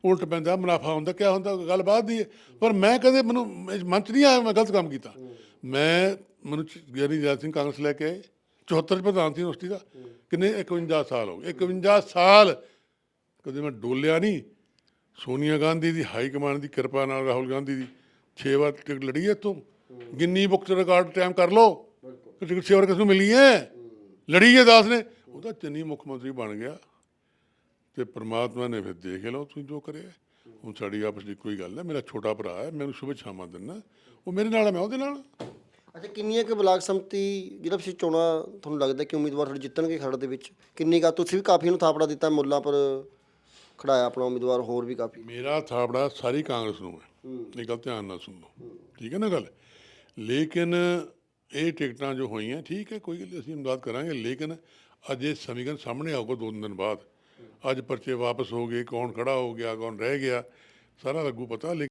ਉਲਟ ਪੈਂਦਾ, ਮੁਨਾਫਾ ਹੁੰਦਾ, ਕਿਆ ਹੁੰਦਾ, ਗੱਲ ਬਾਤ ਦੀ ਹੈ। ਪਰ ਮੈਂ ਕਦੇ ਮੈਨੂੰ ਮਨ ਚ ਨਹੀਂ ਆਇਆ, ਮੈਂ ਗਲਤ ਕੰਮ ਕੀਤਾ। ਮੈਂ ਮੈਨੂੰ ਗਿਆਨੀ ਜੈਤ ਸਿੰਘ ਕਾਂਗਰਸ ਲੈ ਕੇ ਆਏ 74 ਚ ਪ੍ਰਧਾਨ ਸੀ ਯੂਨੀਵਰਸਿਟੀ ਦਾ। ਕਿੰਨੇ? 51 ਸਾਲ ਹੋ ਗਏ। 51 ਸਾਲ ਕਦੇ ਮੈਂ ਡੋਲਿਆ ਨਹੀਂ। ਸੋਨੀਆ ਗਾਂਧੀ ਦੀ ਹਾਈ ਕਮਾਂਡ ਦੀ ਕਿਰਪਾ ਨਾਲ ਰਾਹੁਲ ਗਾਂਧੀ ਦੀ। 6 ਵਾਰ ਟਿਕਟ ਲੜੀ ਹੈ ਤੋਂ ਗਿੰਨੀ ਬੁੱਕ ਚ ਰਿਕਾਰਡ ਟਾਈਮ ਕਰ ਲਓ। ਕਿ ਟਿਕਟ 6 ਵਾਰ ਕਿਸ ਨੂੰ ਮਿਲੀ ਹੈ। ਲੜੀ ਹੈ ਦਾਸ ਨੇ। ਉਹ ਤਾਂ ਚੰਨੀ ਮੁੱਖ ਮੰਤਰੀ ਬਣ ਗਿਆ। ਤੇ ਪ੍ਰਮਾਤਮਾ ਨੇ ਫਿਰ ਦੇਖ ਲਓ ਤੁਸੀਂ ਜੋ ਕਰਿਆ ਹੁਣ ਸਾਡੀ ਆਪਸ ਦੀ ਕੋਈ ਗੱਲ ਹੈ ਮੇਰਾ ਛੋਟਾ ਭਰਾ ਹੈ ਮੈਨੂੰ ਸ਼ੁਭ ਛਾਵਾਂ ਦਿੰਦਾ। ਉਹ ਮੇਰੇ ਨਾਲ ਹੈ ਮੈਂ ਉਹਦੇ ਨਾਲ। ਅੱਛਾ ਕਿੰਨੀਆਂ ਕੁ ਬਲਾਕ ਸੰਮਤੀ ਜਿਹੜਾ ਤੁਸੀਂ ਚੋਣਾਂ ਤੁਹਾਨੂੰ ਲੱਗਦਾ ਕਿ ਉਮੀਦਵਾਰ ਤੁਹਾਡੇ ਜਿੱਤਣਗੇ ਖਰੜ ਦੇ ਵਿੱਚ? ਕਿੰਨੀ ਕਾ ਤੁਸੀਂ ਵੀ ਕਾਫੀ ਨੂੰ ਥਾਪੜਾ ਦਿੱਤਾ ਮੁੱਲਾਂ ਪਰ ਖੜਾਇਆ ਆਪਣਾ ਉਮੀਦਵਾਰ ਹੋਰ ਵੀ ਕਾਫੀ। ਮੇਰਾ ਥਾਪੜਾ ਸਾਰੀ ਕਾਂਗਰਸ ਨੂੰ ਹੈ। ਇਹ ਗੱਲ ਧਿਆਨ ਨਾਲ ਸੁਣ। ਠੀਕ ਹੈ ਨਾ ਗੱਲ? ਲੇਕਿਨ ਇਹ ਟਿਕਟਾਂ ਜੋ ਹੋਈਆਂ ਠੀਕ ਹੈ ਕੋਈ ਗੱਲ ਨਹੀਂ, ਅਸੀਂ ਇਮਦਾਦ ਕਰਾਂਗੇ ਲੇਕਿਨ ਅੱਜ ਇਹ ਸਮੀਕਰਨ ਸਾਹਮਣੇ ਆਊਗਾ ਦੋ ਤਿੰਨ ਦਿਨ ਬਾਅਦ। ਅੱਜ ਪਰਚੇ ਵਾਪਸ ਹੋ ਗਏ ਕੌਣ ਖੜਾ ਹੋ ਗਿਆ ਕੌਣ ਰਹਿ ਗਿਆ ਸਾਰਾ ਲੱਗੂ ਪਤਾ ਲੇਕਿਨ